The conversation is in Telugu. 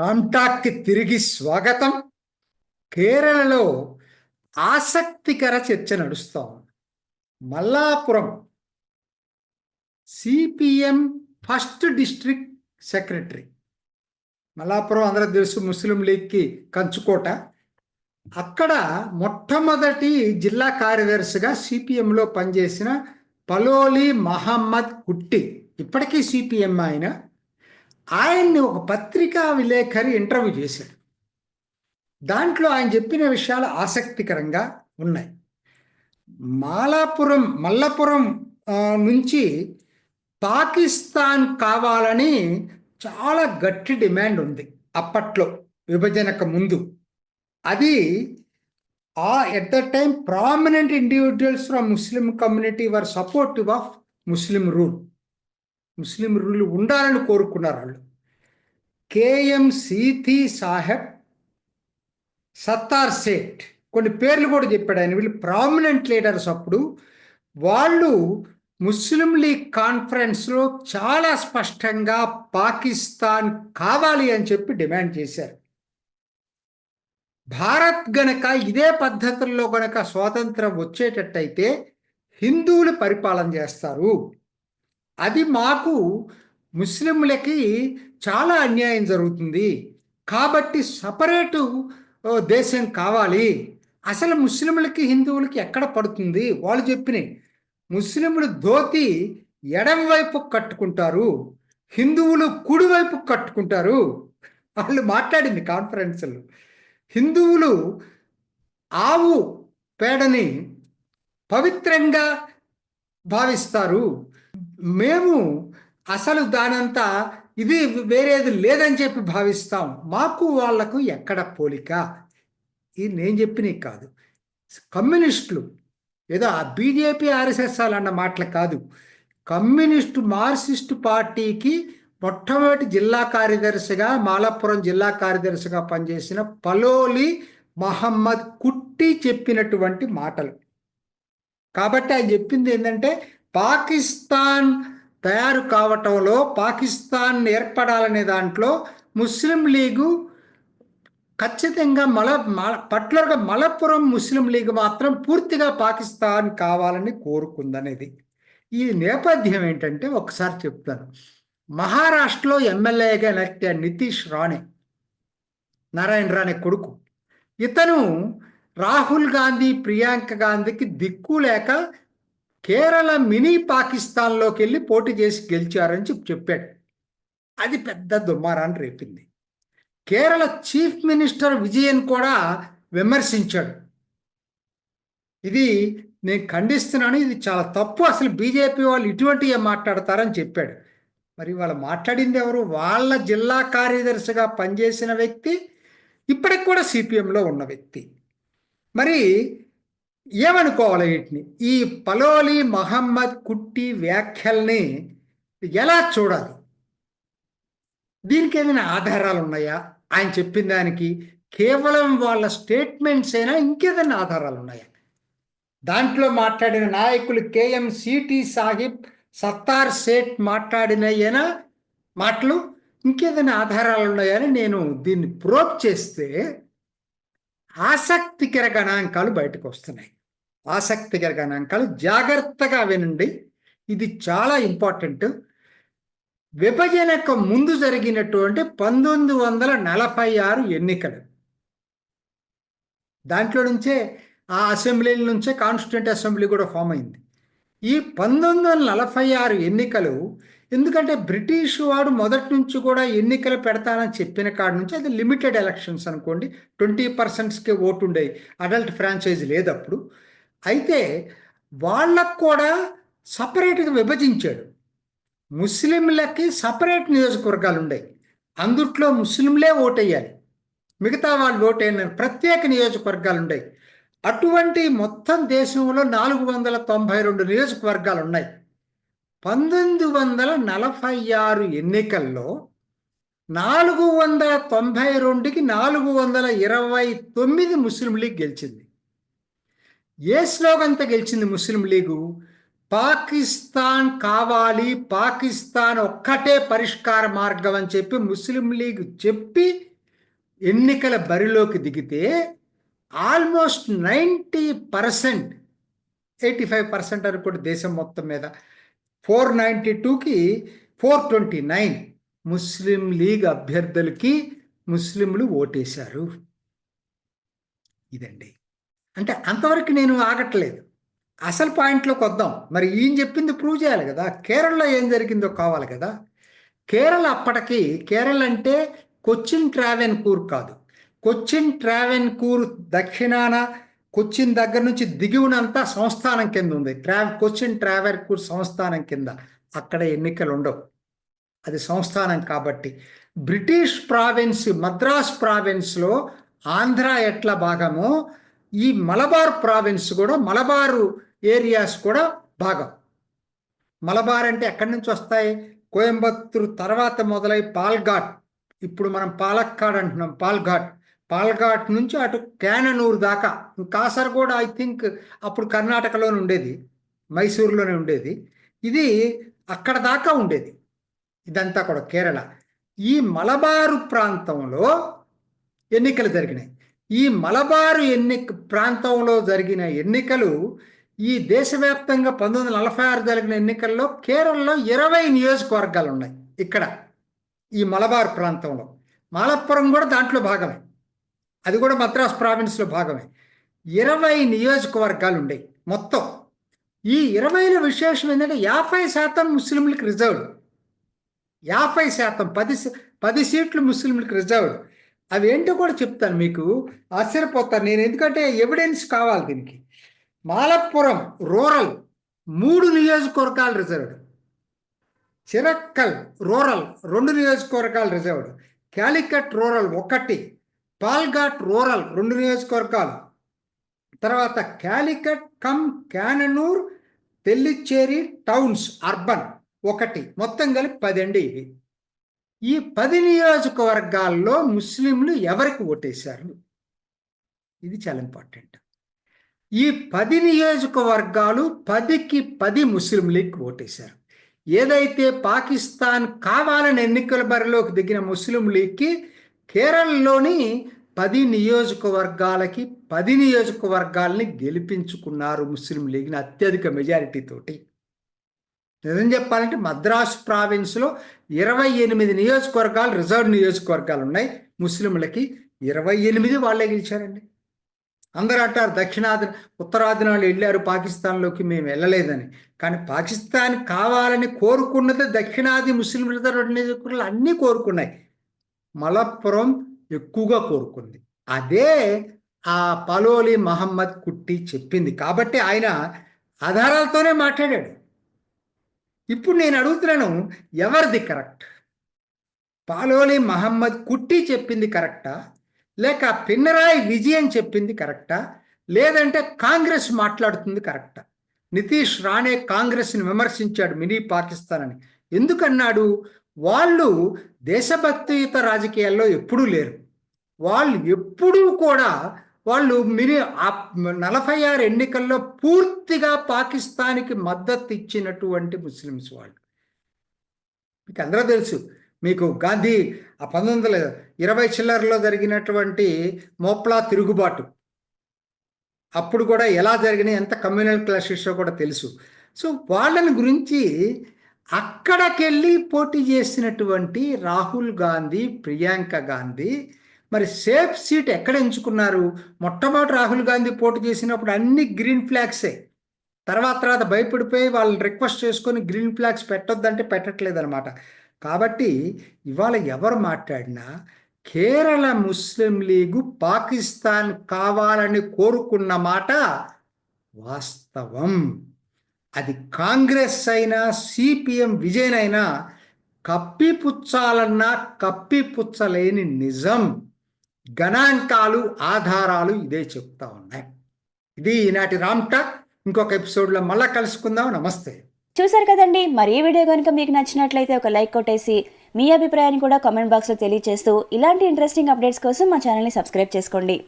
రామ్టాక్కి తిరిగి స్వాగతం. కేరళలో ఆసక్తికర చర్చ నడుస్తాం ఉంది. Mallapuram CPM first district secretary. Mallapuram అందరూ తెలుసు ముస్లిం లీగ్కి కంచుకోట. అక్కడ మొట్టమొదటి జిల్లా కార్యదర్శిగా సిపిఎంలో పనిచేసిన పలోలి మహమ్మద్ కుట్టి ఇప్పటికీ సిపిఎం ఆయన. ఆయన్ని ఒక పత్రికా విలేకరి ఇంటర్వ్యూ చేశాడు. దాంట్లో ఆయన చెప్పిన విషయాలు ఆసక్తికరంగా ఉన్నాయి. మాలాపురం మల్లపురం నుంచి పాకిస్తాన్ కావాలని చాలా గట్టి డిమాండ్ ఉంది అప్పట్లో విభజనకు ముందు. అది ఆ at the time prominent individuals from Muslim community were supportive of Muslim rule Muslim rule ఉండాలని కోరుకున్నారు వాళ్ళు. కేఎం సీతి సాహెబ్ సత్తార్ సేట్. కొన్ని పేర్లు కూడా చెప్పాడు ఆయన. వీళ్ళు ప్రామినెంట్ లీడర్స్ అప్పుడు. వాళ్ళు ముస్లిం లీగ్ కాన్ఫరెన్స్లో చాలా స్పష్టంగా పాకిస్తాన్ కావాలి అని చెప్పి డిమాండ్ చేశారు. భారత్ గనక ఇదే పద్ధతుల్లో గనక స్వాతంత్రం వచ్చేటట్టయితే హిందువులు పరిపాలన చేస్తారు. అది మాకు ముస్లింలకి చాలా అన్యాయం జరుగుతుంది. కాబట్టి సపరేటు దేశం కావాలి. అసలు ముస్లింలకి హిందువులకి ఎక్కడ పడుతుంది? వాళ్ళు చెప్పినాయి ముస్లింలు ధోతి ఎడం వైపు కట్టుకుంటారు హిందువులు కుడి వైపు కట్టుకుంటారు. వాళ్ళు మాట్లాడింది కాన్ఫరెన్స్లో. హిందువులు ఆవు పేడని పవిత్రంగా భావిస్తారు. మేము అసలు దానంతా ఇది వేరేది లేదని చెప్పి భావిస్తాం. మాకు వాళ్ళకు ఎక్కడ పోలిక? ఇది నేను చెప్పినవి కాదు. కమ్యూనిస్టులు ఏదో ఆ బీజేపీ ఆర్ఎస్ఎస్ అన్న మాటలు కాదు. కమ్యూనిస్టు మార్క్సిస్టు పార్టీకి మొట్టమొదటి జిల్లా కార్యదర్శిగా మాలపురం జిల్లా కార్యదర్శిగా పనిచేసిన పలోలి మహమ్మద్ కుట్టి చెప్పినటువంటి మాటలు. కాబట్టి ఆయన చెప్పింది ఏంటంటే పాకిస్తాన్ తయారు కావటంలో పాకిస్తాన్ ఏర్పడాలనే దాంట్లో ముస్లిం లీగు ఖచ్చితంగా మల మల పర్టికులర్గా మలపురం ముస్లిం లీగ్ మాత్రం పూర్తిగా పాకిస్తాన్ కావాలని కోరుకుందనేది. ఈ నేపథ్యం ఏంటంటే ఒకసారి చెప్తాను. మహారాష్ట్రలో ఎమ్మెల్యేగా ఎలక్ట్ అయ్యాడు నితీష్ రాణే నారాయణ రాణే కొడుకు. ఇతను రాహుల్ గాంధీ ప్రియాంక గాంధీకి దిక్కు లేక కేరళ మినీ పాకిస్తాన్లోకి వెళ్ళి పోటీ చేసి గెలిచారని చెప్పి చెప్పాడు. అది పెద్ద దుమారాన్ని రేపింది. కేరళ చీఫ్ మినిస్టర్ విజయన్ కూడా విమర్శించాడు. ఇది నేను ఖండిస్తున్నాను ఇది చాలా తప్పు. అసలు బీజేపీ వాళ్ళు ఇటువంటివి మాట్లాడతారని చెప్పాడు. మరి వాళ్ళు మాట్లాడింది ఎవరు? వాళ్ళ జిల్లా కార్యదర్శిగా పనిచేసిన వ్యక్తి ఇప్పటికి కూడా సిపిఎంలో ఉన్న వ్యక్తి. మరి ఏమనుకోవాలి వీటిని? ఈ పలోలి మహమ్మద్ కుట్టి వ్యాఖ్యల్ని ఎలా చూడాలి? దీనికి ఏమైనా ఆధారాలు ఉన్నాయా? ఆయన చెప్పిన దానికి కేవలం వాళ్ళ స్టేట్మెంట్స్ అయినా ఇంకేదైనా ఆధారాలు ఉన్నాయా? దాంట్లో మాట్లాడిన నాయకులు కేఎం సిటి సాహిబ్ సత్తార్ సేట్ మాట్లాడినయేనా మాటలు ఇంకేదైనా ఆధారాలు ఉన్నాయని నేను దీన్ని ప్రోప్ చేస్తే ఆసక్తికర గణాంకాలు బయటకు వస్తున్నాయి. ఆసక్తికర గణాంకాలు జాగ్రత్తగా వినండి. ఇది చాలా ఇంపార్టెంట్. విభజనకు ముందు జరిగినటువంటి పంతొమ్మిది వందల నలభై ఆరు ఎన్నికలు. దాంట్లో నుంచే ఆ అసెంబ్లీల నుంచే కాన్స్టిట్యూంట్ అసెంబ్లీ కూడా ఫామ్ అయింది. ఈ పంతొమ్మిది వందల నలభై ఆరు ఎన్నికలు ఎందుకంటే బ్రిటిష్ వాడు మొదటి నుంచి కూడా ఎన్నికలు పెడతానని చెప్పిన కాడ నుంచి అది లిమిటెడ్ ఎలక్షన్స్ అనుకోండి. ట్వంటీ పర్సెంట్స్కే ఓటు ఉండేవి అడల్ట్ ఫ్రాంచైజ్ లేదు అప్పుడు అయితే వాళ్ళకు కూడా సపరేట్గా విభజించాడు. ముస్లింలకి సపరేట్ నియోజకవర్గాలు ఉండేవి అందుట్లో ముస్లింలే ఓటేయాలి. మిగతా వాళ్ళు ఓటైన ప్రత్యేక నియోజకవర్గాలు ఉండేవి అటువంటి మొత్తం దేశంలో నాలుగు వందల తొంభై రెండు నియోజకవర్గాలు ఉన్నాయి పంతొమ్మిది వందల నలభై ఆరు ఎన్నికల్లో నాలుగు వందల తొంభై రెండుకి నాలుగు వందల ఇరవై తొమ్మిది ముస్లిం లీగ్ గెలిచింది. ఏ స్లోగన్తో గెలిచింది ముస్లిం లీగు? పాకిస్తాన్ కావాలి పాకిస్తాన్ ఒక్కటే పరిష్కార మార్గం అని చెప్పి ముస్లిం లీగ్ చెప్పి ఎన్నికల బరిలోకి దిగితే almost ninety percent eighty five percent అనుకోండి దేశం మొత్తం మీద. ఫోర్ నైంటీ టూకి four twenty nine Muslim league అభ్యర్థులకి ముస్లింలు ఓటేశారు. ఇదండి. అంటే అంతవరకు నేను ఆగట్లేదు. అసలు పాయింట్లోకి వద్దాం. మరి ఈయన చెప్పింది ప్రూవ్ చేయాలి కదా. కేరళలో ఏం జరిగిందో కావాలి కదా. కేరళ అప్పటికి కేరళ అంటే కొచ్చిన్ ట్రావెన్ కూర్ కాదు. కొచ్చిన్ ట్రావెన్ కూర్ దక్షిణాన కొచ్చిన్ దగ్గర నుంచి దిగువనంతా సంస్థానం కింద ఉంది. ట్రా కొచ్చిన్ ట్రావెర్కూర్ సంస్థానం కింద అక్కడ ఎన్నికలు ఉండవు. అది సంస్థానం కాబట్టి. బ్రిటిష్ ప్రావిన్స్ మద్రాస్ ప్రావిన్స్లో ఆంధ్ర ఎట్ల భాగమో ఈ మలబార్ ప్రావిన్స్ కూడా మలబారు ఏరియాస్ కూడా భాగం. మలబార్ అంటే ఎక్కడి నుంచి వస్తాయి? కోయంబత్తూరు తర్వాత మొదలై పాల్ఘాట్. ఇప్పుడు మనం పాలక్కాడ్ అంటున్నాం. పాల్ఘాట్. పాల్ఘాట్ నుంచి అటు క్యాననూరు దాకా కాసర్గోడ్ ఐ థింక్ అప్పుడు కర్ణాటకలోనే ఉండేది మైసూరులోనే ఉండేది. ఇది అక్కడ దాకా ఉండేది ఇదంతా కూడా కేరళ. ఈ మలబారు ప్రాంతంలో ఎన్నికలు జరిగినాయి. ఈ మలబారు ఎన్నిక ప్రాంతంలో జరిగిన ఎన్నికలు ఈ దేశవ్యాప్తంగా పంతొమ్మిది వందల నలభై ఆరు జరిగిన ఎన్నికల్లో కేరళలో ఇరవై నియోజకవర్గాలు ఉన్నాయి ఇక్కడ ఈ మలబార్ ప్రాంతంలో. మాలప్పురం కూడా దాంట్లో భాగమే. అది కూడా మద్రాస్ ప్రావిన్స్లో భాగమే. ఇరవై నియోజకవర్గాలు ఉండేవి మొత్తం. ఈ ఇరవైలో విశేషం ఏంటంటే యాభై శాతం ముస్లింలకు రిజర్వ్డ్. యాభై శాతం పది సీ- పది సీట్లు ముస్లింలకు రిజర్వ్డ్. అవి ఏంటో కూడా చెప్తాను మీకు. ఆశ్చర్యపోతాను నేను. ఎందుకంటే ఎవిడెన్స్ కావాలి దీనికి. మాలప్పురం రూరల్ మూడు నియోజకవర్గాలు రిజర్వ్డ్. చిరక్కల్ రూరల్ రెండు నియోజకవర్గాలు రిజర్వ్డ్. క్యాలికట్ రూరల్ ఒకటి. పాల్ఘాట్ రూరల్ రెండు నియోజకవర్గాలు. తర్వాత Calicut cum Cannanore Tellicherry towns urban ఒకటి. మొత్తం కలిపి పదండి ఇవి. ఈ పది నియోజకవర్గాల్లో ముస్లింలు ఎవరికి ఓటేశారు? ఇది చాలా ఇంపార్టెంట్. ఈ పది నియోజకవర్గాలు పదికి పది ముస్లిం లీగ్ ఓటేశారు. ఏదైతే పాకిస్తాన్ కావాలని ఎన్నికల బరిలోకి దిగిన ముస్లిం లీగ్కి కేరళలోని పది నియోజకవర్గాలకి పది నియోజకవర్గాల్ని గెలిపించుకున్నారు ముస్లిం లీగ్ని అత్యధిక మెజారిటీ తోటి. నిజం చెప్పాలంటే మద్రాసు ప్రావిన్స్లో ఇరవై ఎనిమిది నియోజకవర్గాలు రిజర్వ్ నియోజకవర్గాలు ఉన్నాయి. ముస్లింలకి ఇరవై ఎనిమిది వాళ్ళే గెలిచారండి. అందరూ అంటారు దక్షిణాది ఉత్తరాదిన వాళ్ళు వెళ్ళారు పాకిస్తాన్లోకి మేము వెళ్ళలేదని. కానీ పాకిస్తాన్ కావాలని కోరుకున్నది దక్షిణాది ముస్లిం రెండు నియోజకవర్గాలు అన్నీ కోరుకున్నాయి. మలప్పురం ఎక్కువగా కోరుకుంది. అదే ఆ పలోలి మహమ్మద్ కుట్టి చెప్పింది. కాబట్టి ఆయన ఆధారాలతోనే మాట్లాడాడు. ఇప్పుడు నేను అడుగుతున్నాను ఎవరిది కరెక్ట్? పాలోలి మహమ్మద్ కుట్టి చెప్పింది కరెక్టా? లేక పిన్నరాయి విజయన్ చెప్పింది కరెక్టా? లేదంటే కాంగ్రెస్ మాట్లాడుతుంది కరెక్టా? నితీష్ రాణే కాంగ్రెస్ని విమర్శించాడు మినీ పాకిస్తాన్ అని. ఎందుకన్నాడు? వాళ్ళు దేశభక్తియుత రాజకీయాల్లో ఎప్పుడూ లేరు. వాళ్ళు ఎప్పుడూ కూడా వాళ్ళు మిని ఆ నలభై ఆరు ఎన్నికల్లో పూర్తిగా పాకిస్తాన్కి మద్దతు ఇచ్చినటువంటి ముస్లిమ్స్ వాళ్ళు. మీకు అందరూ తెలుసు మీకు గాంధీ ఆ పంతొమ్మిది వందల ఇరవై చిల్లరలో జరిగినటువంటి మోప్లా తిరుగుబాటు. అప్పుడు కూడా ఎలా జరిగినాయి ఎంత కమ్యూనల్ క్లాషెస్లో కూడా తెలుసు. సో వాళ్ళని గురించి అక్కడికెళ్ళి పోటీ చేసినటువంటి రాహుల్ గాంధీ ప్రియాంక గాంధీ మరి సేఫ్ సీట్ ఎక్కడ ఎంచుకున్నారు? మొట్టమొదటి రాహుల్ గాంధీ పోటీ చేసినప్పుడు అన్ని గ్రీన్ ఫ్లాగ్సే. తర్వాత తర్వాత భయపడిపోయి వాళ్ళని రిక్వెస్ట్ చేసుకొని గ్రీన్ ఫ్లాగ్స్ పెట్టొద్దంటే పెట్టట్లేదనమాట కాబట్టి ఇవాళ ఎవరు మాట్లాడినా కేరళ ముస్లిం లీగు పాకిస్తాన్ కావాలని కోరుకున్న మాట వాస్తవం. అది కాంగ్రెస్ అయినా సిపిఎం విజయన్ కప్పిపుచ్చాలన్నా కప్పిపుచ్చలేని నిజం. గణాంకాలు ఆధారాలు ఇదే చెప్తా ఉన్నాయి. ఇది ఈనాటి రామ్ ఇంకొక ఎపిసోడ్లో మళ్ళా కలుసుకుందాం. నమస్తే. చూసారు కదండి మరి ఈ వీడియో కనుక మీకు నచ్చినట్లయితే ఒక లైక్ కొట్టేసి మీ అభిప్రాయాన్ని కూడా కామెంట్ బాక్స్లో తెలియజేస్తూ ఇలాంటి ఇంట్రెస్టింగ్ అప్డేట్స్ కోసం మా ఛానల్ని సబ్స్క్రైబ్ చేసుకోండి.